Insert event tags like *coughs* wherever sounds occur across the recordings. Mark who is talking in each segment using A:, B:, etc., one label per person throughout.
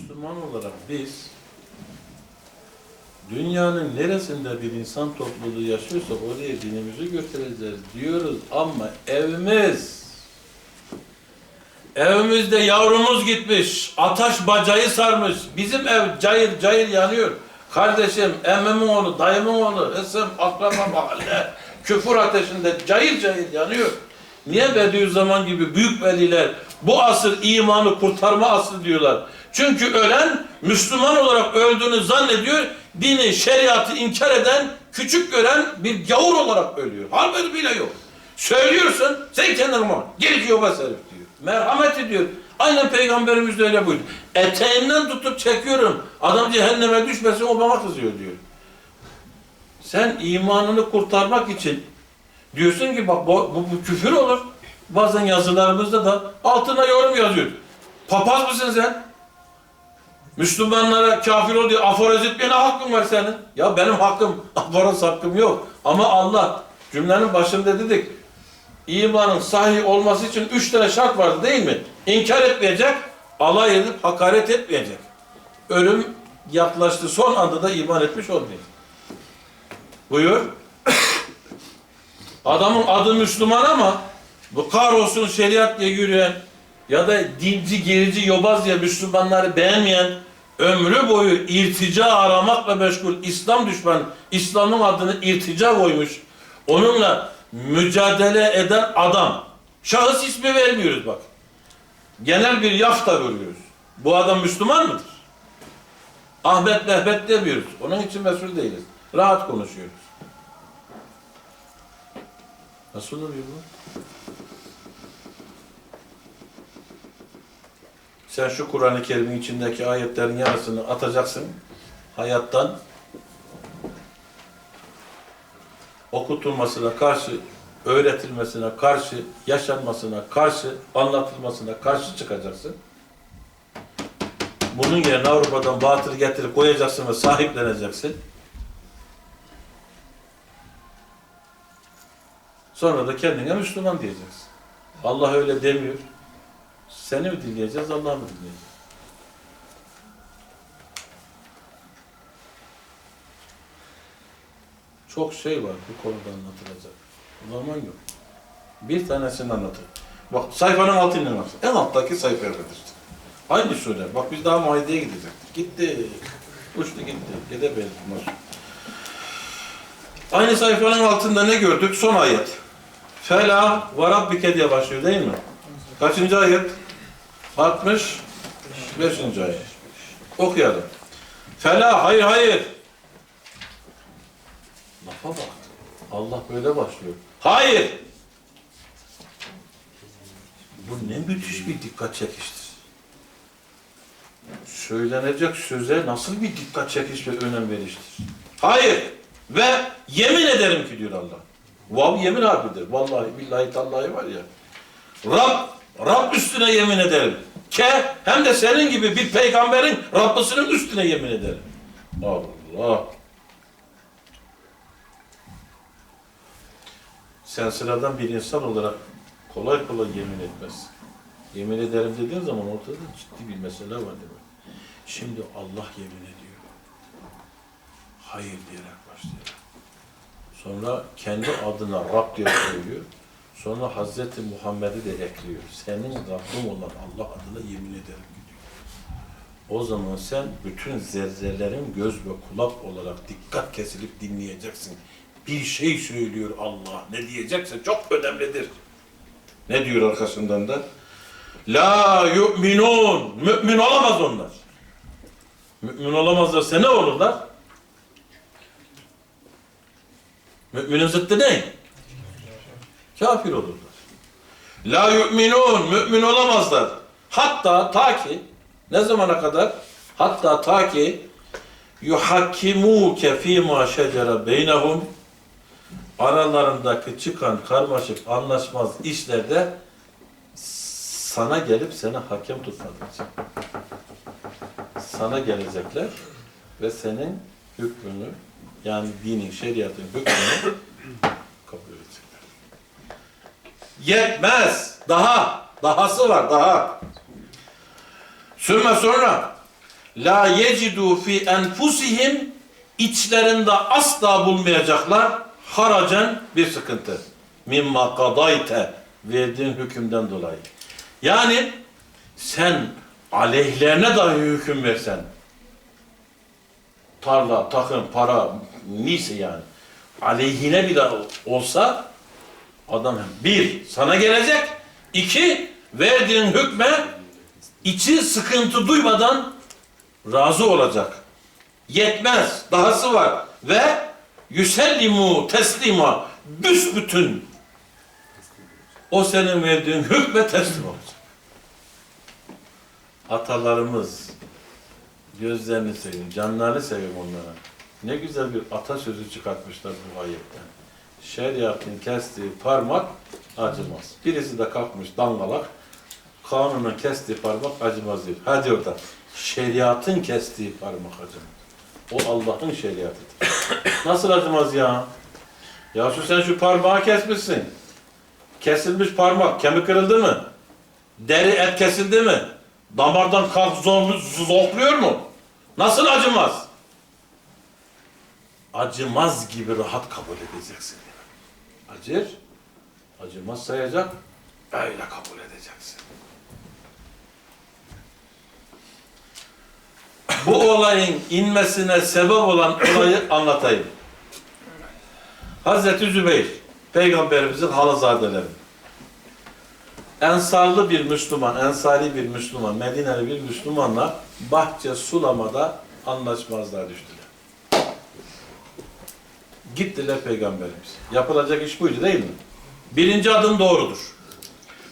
A: Müslüman olarak biz dünyanın neresinde bir insan topluluğu yaşıyorsa oraya dinimizi götüreceğiz diyoruz. Ama evimiz evimizde yavrumuz gitmiş ataş bacayı sarmış. Bizim ev cayır cayır yanıyor. Kardeşim emmimin oğlu dayımın oğlu esem akraba mahalle küfür ateşinde cayır cayır yanıyor. Niye Bediüzzaman gibi büyük veliler bu asır imanı kurtarma asrı diyorlar çünkü ölen Müslüman olarak öldüğünü zannediyor dini şeriatı inkar eden küçük gören bir gavur olarak ölüyor halbuki bile yok Söylüyorsun, sen kendin ama gerekiyor bas herif diyor. Merhamet ediyor. Aynen Peygamberimiz de öyle buyurdu. Eteğinden tutup çekiyorum. Adam cehenneme düşmesin o bana kızıyor diyor. Sen imanını kurtarmak için diyorsun ki bak bu, bu, bu küfür olur. Bazen yazılarımızda da altına yorum yazıyor. Papaz mısın sen? Müslümanlara kafir ol diye aforoz etmeye hakkın var senin? Ya benim hakkım, *laughs* aforoz hakkım yok. Ama Allah cümlenin başında dedik. İmanın sahih olması için üç tane şart vardı değil mi? İnkar etmeyecek, alay edip hakaret etmeyecek. Ölüm yaklaştı son anda da iman etmiş olmayacak. Buyur. *coughs* Adamın adı Müslüman ama bu kahrolsun şeriat diye yürüyen ya da dinci, gerici, yobaz diye Müslümanları beğenmeyen ömrü boyu irtica aramakla meşgul İslam düşman, İslam'ın adını irtica koymuş. Onunla mücadele eden adam. Şahıs ismi vermiyoruz bak. Genel bir yafta veriyoruz. Bu adam Müslüman mıdır? Ahmet Mehmet demiyoruz. Onun için mesul değiliz. Rahat konuşuyoruz. Nasıl oluyor bu? Sen şu Kur'an-ı Kerim'in içindeki ayetlerin yarısını atacaksın. Hayattan okutulmasına karşı, öğretilmesine karşı, yaşanmasına karşı, anlatılmasına karşı çıkacaksın. Bunun yerine Avrupa'dan batıl getirip koyacaksın ve sahipleneceksin. Sonra da kendine Müslüman diyeceksin. Allah öyle demiyor. Seni mi dinleyeceğiz, Allah'ı mı dinleyeceğiz? Çok şey var bu konuda anlatılacak. Zaman yok. Bir tanesini anlatır. Bak sayfanın altını anlatır. En alttaki sayfaya kadar. Aynı sure. Bak biz daha Maide'ye gidecektik. Gitti. Uçtu gitti. Gidemedik maşallah. Aynı sayfanın altında ne gördük? Son ayet. Fela ve Rabbike diye başlıyor değil mi? Kaçıncı ayet? 65. ayet. Okuyalım. Fela, hayır hayır. Lafa bak. Allah böyle başlıyor. Hayır. Bu ne müthiş bir dikkat çekiştir. Söylenecek söze nasıl bir dikkat çekiş ve önem veriştir. Hayır. Ve yemin ederim ki diyor Allah. Vav yemin harfidir. Vallahi billahi tallahi var ya. Rab, Rab üstüne yemin ederim. Ke hem de senin gibi bir peygamberin Rabbisinin üstüne yemin ederim. Allah. Sen sıradan bir insan olarak kolay kolay yemin etmezsin. Yemin ederim dediğin zaman ortada ciddi bir mesele var demek. Şimdi Allah yemin ediyor. Hayır diyerek başlıyor. Sonra kendi adına Rab diye söylüyor. Sonra Hazreti Muhammed'i de ekliyor. Senin Rabbin olan Allah adına yemin ederim diyor. O zaman sen bütün zerrelerin göz ve kulak olarak dikkat kesilip dinleyeceksin. Bir şey söylüyor Allah. Ne diyecekse çok önemlidir. Ne diyor arkasından da? La yu'minun. Mümin olamaz onlar. Mümin olamazlarsa ne olurlar? Müminin zıttı ne? Kafir olurlar. La yu'minun. Mümin olamazlar. Hatta ta ki ne zamana kadar? Hatta ta ki yuhakkimuke fîmâ şecere beynehum aralarındaki çıkan karmaşık anlaşmaz işlerde sana gelip seni hakem tutmadıkça sana gelecekler ve senin hükmünü yani dinin, şeriatın hükmünü. Yetmez. Daha. Dahası var. Daha. Sümme sonra la yecidu fi enfusihim içlerinde asla bulmayacaklar haracen bir sıkıntı. Mimma kadayte verdiğin hükümden dolayı. Yani sen aleyhlerine dahi hüküm versen tarla, takım, para neyse yani aleyhine bile olsa adam bir sana gelecek iki verdiğin hükme içi sıkıntı duymadan razı olacak. Yetmez. Dahası var. Ve yüsellimu teslima büsbütün o senin verdiğin hükme teslim olacak. Atalarımız gözlerini seveyim, canlarını seveyim onlara. Ne güzel bir atasözü çıkartmışlar bu ayetten. Şeriatın kestiği parmak acımaz. Birisi de kalkmış dangalak, kanunun kestiği parmak acımaz diyor. Hadi orada. Şeriatın kestiği parmak acımaz. O Allah'ın şeriatıdır. *coughs* Nasıl acımaz ya? Ya şu sen şu parmağı kesmişsin. Kesilmiş parmak, kemik kırıldı mı? Deri et kesildi mi? Damardan kalk zorlu, zokluyor mu? Nasıl acımaz? Acımaz gibi rahat kabul edeceksin. Acır, acımaz sayacak, öyle kabul edeceksin. Bu olayın inmesine sebep olan olayı anlatayım. Hazreti Zübeyir, Peygamberimizin halazadeleri. Ensarlı bir Müslüman, ensari bir Müslüman, Medineli bir Müslümanla bahçe sulamada anlaşmazlığa düştüler. Gittiler Peygamberimiz. Yapılacak iş buydu değil mi? Birinci adım doğrudur.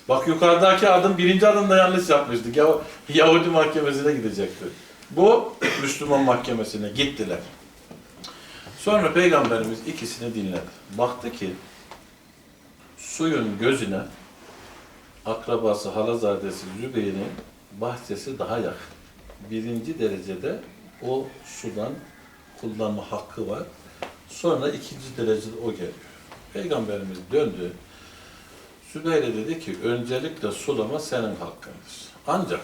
A: Bak yukarıdaki adım birinci adımda yanlış yapmıştık. Yahu- Yahudi mahkemesine gidecekti. Bu *coughs* Müslüman mahkemesine gittiler. Sonra Peygamberimiz ikisini dinledi. Baktı ki suyun gözüne akrabası Halazadesi Zübeyir'in bahçesi daha yakın. Birinci derecede o sudan kullanma hakkı var. Sonra ikinci derecede o geliyor. Peygamberimiz döndü. Sübeyre dedi ki öncelikle sulama senin hakkındır. Ancak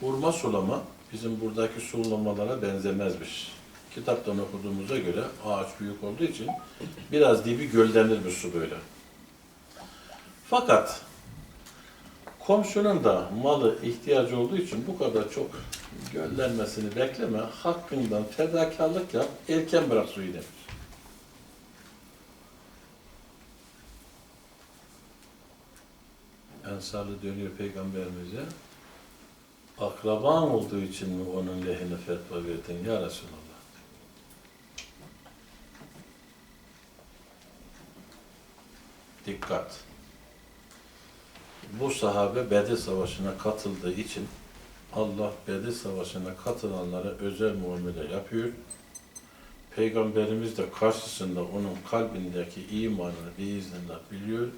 A: hurma sulama bizim buradaki sulamalara benzemezmiş. Kitaptan okuduğumuza göre ağaç büyük olduğu için biraz dibi göllenirmiş su böyle. Fakat komşunun da malı ihtiyacı olduğu için bu kadar çok göllenmesini bekleme. Hakkından fedakarlık yap, erken bırak suyu demiş. Ensarlı dönüyor peygamberimize. Akraban olduğu için mi onun lehine fetva verdin ya Resulallah? Dikkat! Bu sahabe Bedir Savaşı'na katıldığı için Allah Bedir Savaşı'na katılanlara özel muamele yapıyor. Peygamberimiz de karşısında onun kalbindeki imanını biiznillah biliyor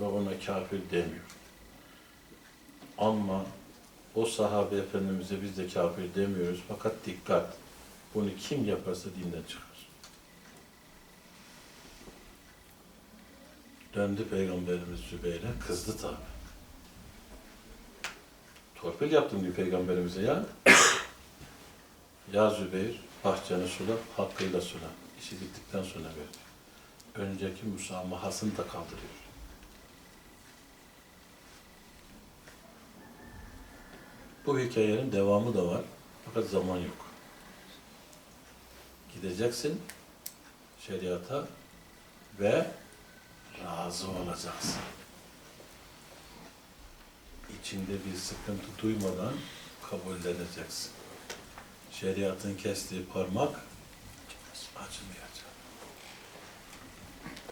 A: ve ona kafir demiyor. Ama o sahabe efendimize biz de kafir demiyoruz. Fakat dikkat! Bunu kim yaparsa dinden çıkar. Döndü Peygamberimiz Zübeyir'e, kızdı tabi. Torpil yaptım diyor Peygamberimize ya. *coughs* ya Zübeyir, bahçeni sula, hakkıyla sula. İşi bittikten sonra ver. Önceki müsamahasını da kaldırıyor. Bu hikayenin devamı da var. Fakat zaman yok. Gideceksin şeriata ve razı olacaksın. İçinde bir sıkıntı duymadan kabulleneceksin. Şeriatın kestiği parmak acımayacak.